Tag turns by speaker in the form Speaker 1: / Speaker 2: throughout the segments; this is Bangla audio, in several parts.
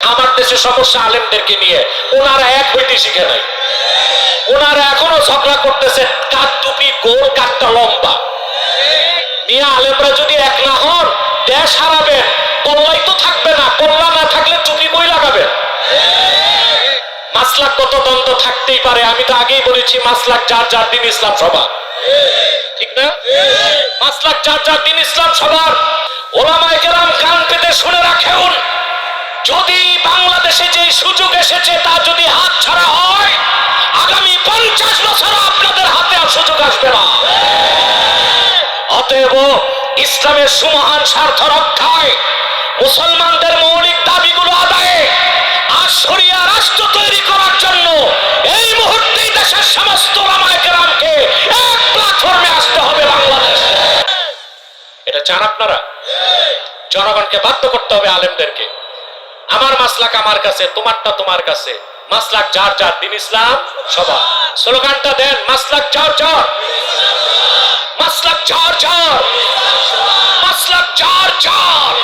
Speaker 1: আমার দেশে সমস্যা আলেমদেরকে নিয়ে ওনারা এক হইতে শিখে নাই। ওনারা এখনও ঝগড়া করতেছে কার টুপি, গোল কাঠটা লম্বা। নিয়ে আলেমরা যদি এক না হন, দেশ হারাবেন, কল্লাই তো থাকবে না, কল্লা না থাকলে টুপি কই লাগাবেন। মাসলাকগত দ্বন্দ্ব থাকতেই পারে, আমি তো আগেই বলেছি, মাসলাক যার যার দিন ইসলাম সবার। ঠিক না? মাসলাক যার যার দিন ইসলাম সবার। ওলামায়ে কেরাম কান পেতে শুনে রাখেন। যদি বাংলাদেশে যে সুযোগ এসেছে তা যদি হাত ছাড়া হয়, আগামী পঞ্চাশ বছর আপনাদের হাতে আর সুযোগ আসবে না। অতএব ইসলামের সুমহান স্বার্থ রক্ষায় মুসলমানদের মৌলিক দাবিগুলো আদায়ে আর শরিয়া রাষ্ট্র তৈরি করার জন্য এই মুহূর্তেই দেশের সমস্ত রামায়কেরামকে এক প্ল্যাটফর্মে আসতে হবে বাংলাদেশ। এটা চান আপনারা? জনগণকে বাধ্য করতে হবে আলেমদেরকে। আমার মাসলাক আমার কাছে, তোমারটা তোমার কাছে। মাসলাক যার যার, দিন ইসলাম সবার। স্লোগানটা দেন, মাসলাক যার যার মাসলাক যার যার মাসলাক যার যার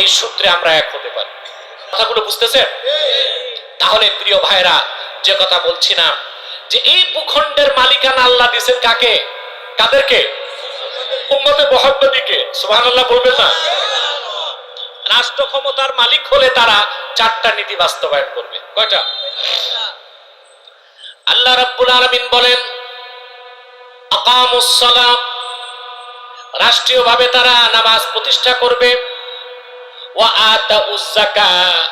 Speaker 1: এই সূত্রে আমরা এক হতে পারি। কথাগুলো বুঝতেছেন? তাহলে প্রিয় ভাইরা যে কথা বলছি না যে এই ভূখণ্ডের মালিকানা আল্লাহ দিয়েছেন কাকে? কাদেরকে? উম্মতে মোহাম্মদীকে সুবহানাল্লাহ বলবেন না? রাষ্ট্র ক্ষমতার মালিক হলে তারা চারটা নীতি বাস্তবায়ন করবে। কয়টা? আল্লাহ রাব্বুল আলামিন বলেন, আকামুস সালাম রাষ্ট্রীয়ভাবে তারা নামাজ প্রতিষ্ঠা করবে। ওয়া আতাউজ যাকাত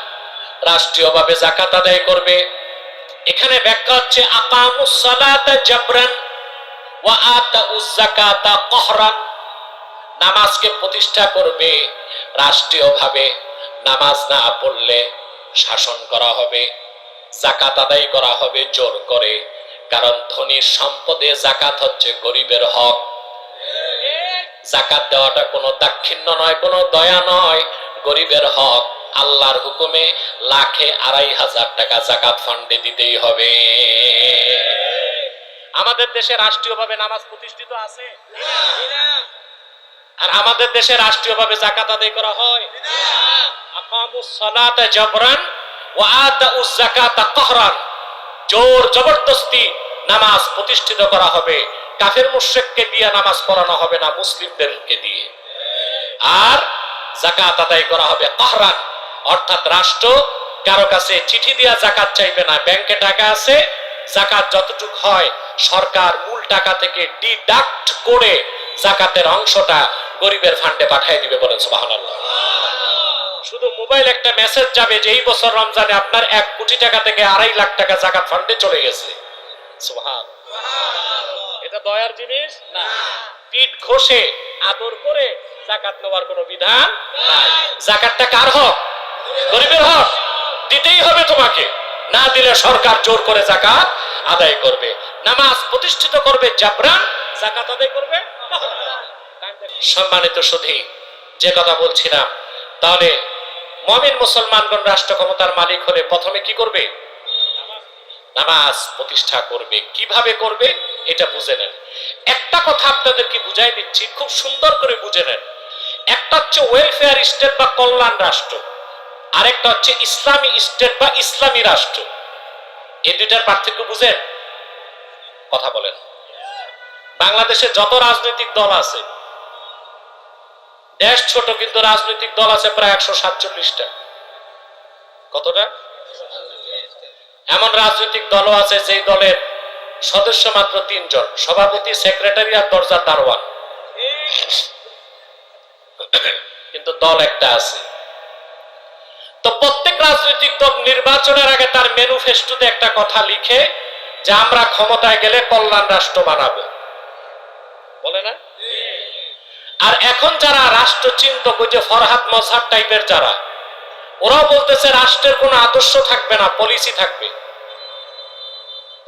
Speaker 1: রাষ্ট্রীয়ভাবে যাকাত আদায় করবে। এখানে ব্যাখ্যা হচ্ছে, আকামুস সালাতা জাবরান ওয়া আতাউজ যাকাতা কহরান নামাজকে প্রতিষ্ঠা করবে রাষ্ট্রীয়ভাবে। নামাজ না পড়লে শাসন করা হবে জাকাত আদায় করা হবে জোর করে, কারণ ধনীর সম্পদে জাকাত হচ্ছে গরিবের হক। জাকাত দেওয়াটা কোনো দাক্ষিণ্য নয়, কোনো দয়া নয়, গরিবের হক। আল্লাহর হুকুমে লাখে আড়াই হাজার টাকা জাকাত ফান্ডে দিতেই হবে। আমাদের দেশে রাষ্ট্রীয়ভাবে নামাজ প্রতিষ্ঠিত আছে? আর আমাদের দেশে রাষ্ট্রীয়ভাবে জাকাত আদায় করা হয়। জোর জবরদস্তি নামাজ প্রতিষ্ঠিত করা হবে। কাফের মুশরিককে দিয়ে নামাজ পড়ানো হবে না মুসলিমদেরকে দিয়ে। আর জাকাত আদায় করা হবে কহরান অর্থাৎ রাষ্ট্র কারও কাছে চিঠি দিয়া জাকাত চাইবে না। ব্যাংকে টাকা আছে জাকাত যতটুক হয় সরকার মূল টাকা থেকে ডিডাক্ট করে জাকাতের অংশটা গরিবের ফান্ডে পাঠিয়ে দিবে বলেন, সুবহানাল্লাহ। শুধু মোবাইল একটা মেসেজ যাবে যে, এই বছর রমজানে আপনার এক কোটি টাকা থেকে আড়াই লাখ টাকা জাকাত ফান্ডে চলে গেছে। সুবহান এটা দয়ার জিনিস? না। পিঠ ঘষে আদর করে জাকাত নেওয়ার কোনো বিধান নাই। জাকাতটা কার হক? গরিবের হক। দিতেই হবে তোমাকে। না দিলে সরকার জোর করে জাকাত আদায় করবে। নামাজ প্রতিষ্ঠিত করবে জাবরান, জাকাত আদায় করবে? সম্মানিত সুধী, যে কথা বলছিলাম, তাহলে মমিন মুসলমানগণ রাষ্ট্র ক্ষমতার মালিক হলে প্রথমে কি করবে? নামাজ প্রতিষ্ঠা করবে। কীভাবে করবে? এটা বুঝে নেন। একটা কথা আপনাদেরকে বুঝাই দিচ্ছি, খুব সুন্দর করে বুঝে নেন। একটা হচ্ছে ওয়েলফেয়ার স্টেট বা কল্যাণ রাষ্ট্র, আরেকটা হচ্ছে ইসলামী স্টেট বা ইসলামী রাষ্ট্র। এই দুইটার পার্থক্য বুঝেন? কথা বলেন। বাংলাদেশে যত রাজনৈতিক দল আছে দেশ ছোট, কিন্তু রাজনৈতিক দল আছে প্রায় একশো সাতচল্লিশটা। কতটা? এমন রাজনৈতিক দলও আছে যে দলের সদস্য মাত্র তিনজন, সভাপতি, সেক্রেটারি আর দরজার দারোয়ান। কিন্তু দল একটা আছে। তো প্রত্যেক রাজনৈতিক দল নির্বাচনের আগে তার ম্যানিফেস্টোতে একটা কথা লিখে, যে আমরা ক্ষমতায় গেলে কল্যাণ রাষ্ট্র বানাবো। বলে না? আর এখন যারা রাষ্ট্র চিন্তক ওই যে ফরহাদ মজহাব টাইপের যারা, ওরাও বলতেছে রাষ্ট্রের কোনো আদর্শ থাকবে না পলিসি থাকবে।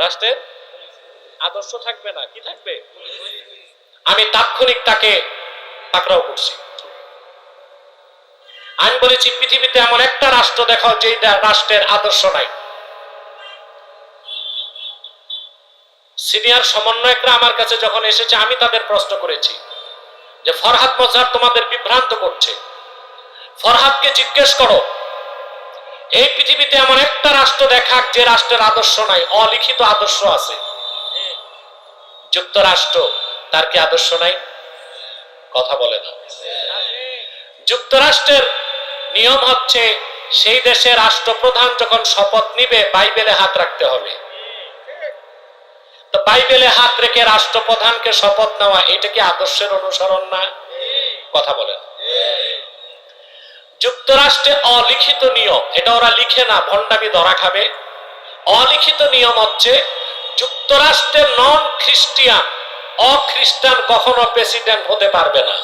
Speaker 1: রাষ্ট্রের আদর্শ থাকবে না, কি থাকবে? আমি তাৎক্ষণিক তাকে পাকড়াও করছি। আমি বলেছি, পৃথিবীতে এমন একটা রাষ্ট্র দেখাও যে রাষ্ট্রের আদর্শ নাই। সিনিয়র সমন্বয়করা আমার কাছে যখন এসেছে, আমি তাদের প্রশ্ন করেছি। যে ফরহাদ মজার তোমাদের বিভ্রান্ত করছে। ফরহাদকে জিজ্ঞেস করো, এই পৃথিবীতে এমন একটা রাষ্ট্র দেখাক যে রাষ্ট্রের আদর্শ নাই, অলিখিত আদর্শ আছে। যুক্তরাষ্ট্র, তার কি আদর্শ নাই? কথা বলে না। যুক্তরাষ্ট্রের নিয়ম হচ্ছে, সেই দেশের রাষ্ট্রপ্রধান যখন শপথ নিবে, বাইবেলে হাত রাখতে হবে। বাইবেলে হাত রেখে রাষ্ট্রপ্রধানকে শপথ নেওয়া, এটা কি আদর্শের অনুসরণ না? কথা বলেন। যুক্তরাষ্ট্রে অলিখিত নিয়ম, এটা ওরা লিখে না, ভণ্ডামি ধরা খাবে। অলিখিত নিয়ম হচ্ছে, যুক্তরাষ্ট্রে নন খ্রিস্টিয়ান অখ্রিস্টান কখনো প্রেসিডেন্ট হতে পারবে না।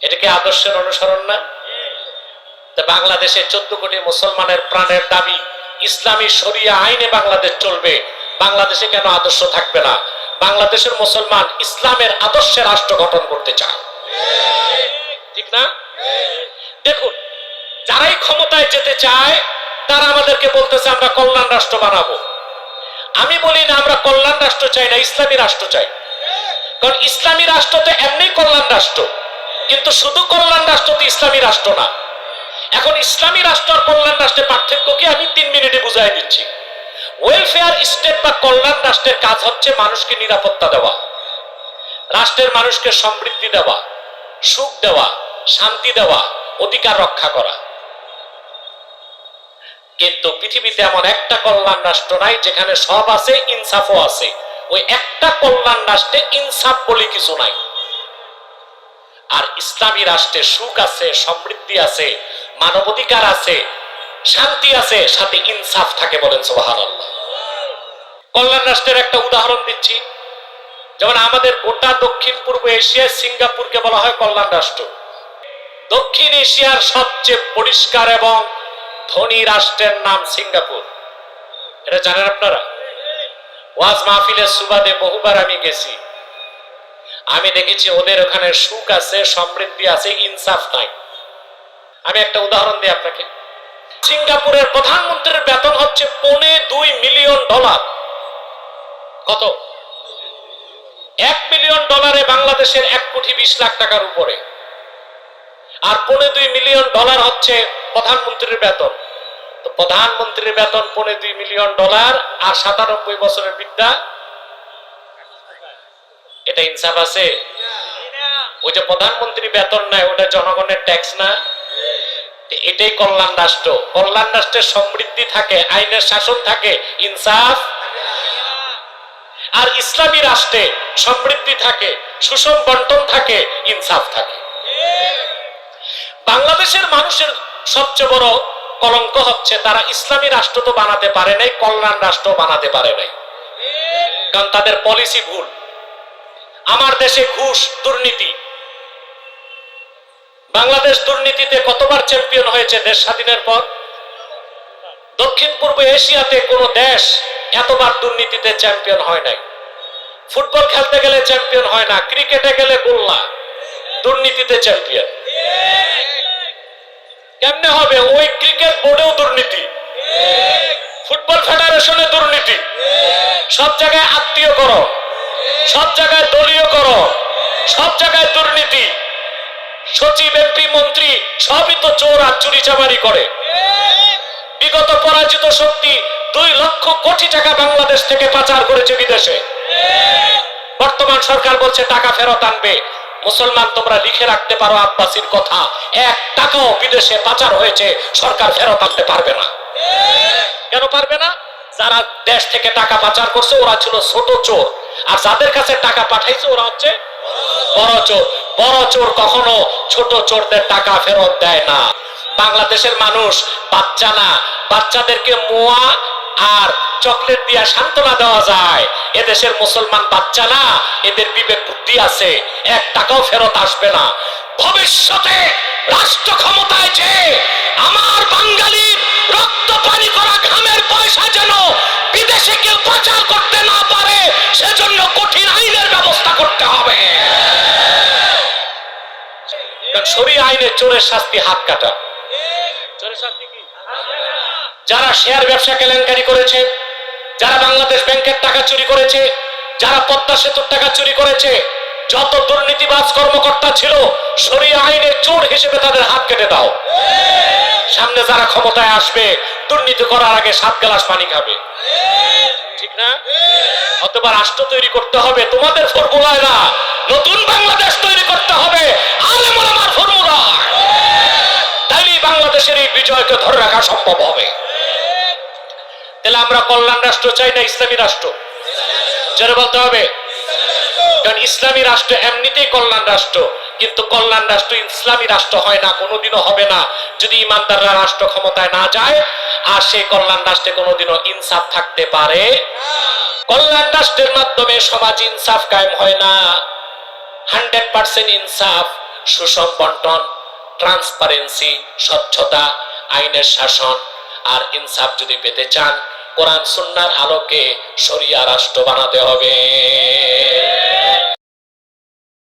Speaker 1: এটা কি আদর্শের অনুসরণ না? বাংলাদেশে চোদ্দ কোটি মুসলমানের প্রাণের দাবি ইসলামী শরিয়া আইনে বাংলাদেশ চলবে। বাংলাদেশে কেন আদর্শ থাকবে না? বাংলাদেশের মুসলমান ইসলামের আদর্শে রাষ্ট্র গঠন করতে চায়। ঠিক না? দেখুন, যারাই ক্ষমতায় যেতে চায়, তারা আমাদেরকে বলতেছে, আমরা কল্যাণ রাষ্ট্র বানাবো। আমি বলি না, আমরা কল্যাণ রাষ্ট্র চাই না, ইসলামী রাষ্ট্র চাই। কারণ ইসলামী রাষ্ট্র তো এমনি কল্যাণ রাষ্ট্র। কিন্তু শুধু কল্যাণ রাষ্ট্র তো ইসলামী রাষ্ট্র না। এখন ইসলামী রাষ্ট্র আর কল্যাণ রাষ্ট্রের পার্থক্য কি আমি তিন মিনিটে বুঝাই দিচ্ছি। ওয়েলফেয়ার স্টেট বা কল্যাণ রাষ্ট্রের কাজ হচ্ছে মানুষকে নিরাপত্তা দেওয়া, রাষ্ট্রের মানুষকে সমৃদ্ধি দেওয়া, সুখ দেওয়া, শান্তি দেওয়া, অধিকার রক্ষা করা। কিন্তু পৃথিবীতে এমন একটা কল্যাণ রাষ্ট্র নাই যেখানে সব আছে, ইনসাফও আছে। ওই একটা কল্যাণ রাষ্ট্রে ইনসাফ বলে কিছু নাই। আর ইসলামী রাষ্ট্রে সুখ আছে, সমৃদ্ধি আছে মানবাধিকার আছে, শান্তি আছে, সাথে ইনসাফ থাকে বলেন সোহান কল্যাণ রাষ্ট্রের একটা উদাহরণ দিচ্ছি। যেমন আমাদের গোটা দক্ষিণ পূর্ব এশিয়ায় সিঙ্গাপুরকে বলা হয় কল্যাণ রাষ্ট্র। দক্ষিণ এশিয়ার সবচেয়ে পরিষ্কার এবং ধনী রাষ্ট্রের নাম সিঙ্গাপুর। এটা জানেন আপনারা? ওয়াজ মাহফিলের সুবাদে বহুবার আমি গেছি। আমি দেখেছি ওদের ওখানে সুখ আছে, সমৃদ্ধি আছে, ইনসাফ নাই। আমি একটা উদাহরণ দিই আপনাকে। সিঙ্গাপুরের প্রধানমন্ত্রীর বেতন হচ্ছে পৌনে দুই মিলিয়ন ডলার। কত? এক মিলিয়ন ডলারে বাংলাদেশের এক কোটি বিশ লাখ টাকার উপরে। আর পৌনে দুই মিলিয়ন ডলার হচ্ছে প্রধানমন্ত্রীর বেতন। তো প্রধানমন্ত্রীর বেতন পৌনে দুই মিলিয়ন ডলার আর সাতানব্বই বছরের বিদ্যা। এটা ইনসাফ আছে? ওই যে প্রধানমন্ত্রী বেতন নেয় ওটা জনগণের ট্যাক্স না? এটাই কল্যাণ রাষ্ট্র। কল্যাণ রাষ্ট্রের সমৃদ্ধি থাকে, আইনের শাসন থাকে, ইনসাফ। আর ইসলামী রাষ্ট্রে সমৃদ্ধি থাকে, সুষম বন্টন থাকে, ইনসাফ থাকে। বাংলাদেশের মানুষের সবচেয়ে বড় কলঙ্ক হচ্ছে, তারা ইসলামী রাষ্ট্র তো বানাতে পারে নাই, কল্যাণ রাষ্ট্র বানাতে পারে নাই। কারণ তাদের পলিসি ভুল। আমার দেশে ঘুষ, দুর্নীতি বাংলাদেশ দুর্নীতিতে কতবার চ্যাম্পিয়ন হয়েছে দেশ স্বাধীনের পর? দক্ষিণ পূর্ব এশিয়াতে কোন দেশ এতবার দুর্নীতিতে চ্যাম্পিয়ন হয় নাই। ফুটবল খেলতে গেলে চ্যাম্পিয়ন হয় না, ক্রিকেটে গেলে গোল্লা, দুর্নীতিতে চ্যাম্পিয়ন কেমনে হবে? ওই ক্রিকেট বোর্ডেও দুর্নীতি। ফুটবল ফেডারেশনে দুর্নীতি। সব জায়গায় আত্মীয় করো। সব জায়গায় দলীয় করো। সব জায়গায় দুর্নীতি। সচিব এমপি মন্ত্রী, সবই তো চোর আর চুরি চামারি করে। বিগত পরাজিত শক্তি দুই লক্ষ কোটি টাকা বাংলাদেশ থেকে পাচার করেছে বিদেশে। বর্তমান সরকার বলছে, টাকা ফেরত আনবে। মুসলমান, তোমরা লিখে রাখতে পারো আব্বাসির কথা। এক টাকাও বিদেশে পাচার হয়েছে, সরকার ফেরত আনতে পারবে না। কেন পারবে না? যারা দেশ থেকে টাকা পাচার করছে, ওরা ছিল ছোট চোর। আর যাদের কাছে টাকা পাঠাইছে, ওরা হচ্ছে বড় চোর। বড় চোর কখনো ছোট চোরদের টাকা ফেরত দেয় না। বাংলাদেশের মানুষ বাচ্চা না। বাচ্চাদেরকে মোয়া আর চকলেট দিয়া সান্ত্বনা দেওয়া যায়। এদেশের মুসলমান বাচ্চা না, এদের বিবেক বুদ্ধি আছে। এক টাকাও ফেরত আসবে না। ভবিষ্যতে রাষ্ট্র ক্ষমতায় যে আমার বাঙালির রক্ত পানি করা ঘামের শরীর আইনে চোরের শাস্তি হাত কাটা। চোরের শাস্তি কি? যারা শেয়ার ব্যবসা কেলেঙ্কারি করেছে যারা বাংলাদেশ ব্যাংকের টাকা চুরি করেছে যারা পদ্মা সেতুর টাকা চুরি করেছে যত দুর্নীতিবাজ কর্মকর্তা ছিল সরিয়া আইনের চোর হিসেবে তাদের হাত কেটে দাও। সামনে যারা ক্ষমতায় আসবে দুর্নীতি করার আগে সাত গ্লাস পানি খাবে। ঠিক না? অথবা রাষ্ট্র তৈরি করতে হবে তোমাদের ফর্মুলায় না নতুন বাংলাদেশ তৈরি করতে হবে আলেমুল আমার ফর্মুলায় তাইলেই বাংলাদেশের এই বিজয়কে ধরে রাখা সম্ভব হবে। তাহলে আমরা কল্যাণ রাষ্ট্র চাই না ইসলামী রাষ্ট্র? জোরে বলতে হবে। কারণ ইসলামী রাষ্ট্র এমনিতেই কল্যাণ রাষ্ট্র, কিন্তু কল্যাণ রাষ্ট্র ইসলামী রাষ্ট্র হয় না, কোনোদিনও হবে না। যদি ইমানদাররা রাষ্ট্র ক্ষমতায় না যায়, আর সেই কল্যাণ রাষ্ট্রে কোনোদিনও ইনসাফ থাকতে পারে। কল্যাণ রাষ্ট্রের মাধ্যমে সমাজ ইনসাফ কায়েম হয় না। হান্ড্রেড পার্সেন্ট ইনসাফ সুষম বন্টন ট্রান্সপারেন্সি স্বচ্ছতা, আইনের শাসন আর ইনসাফ যদি পেতে চান, কোরআন, সুন্নার আলোকে সরিয়া রাষ্ট্র বানাতে হবে।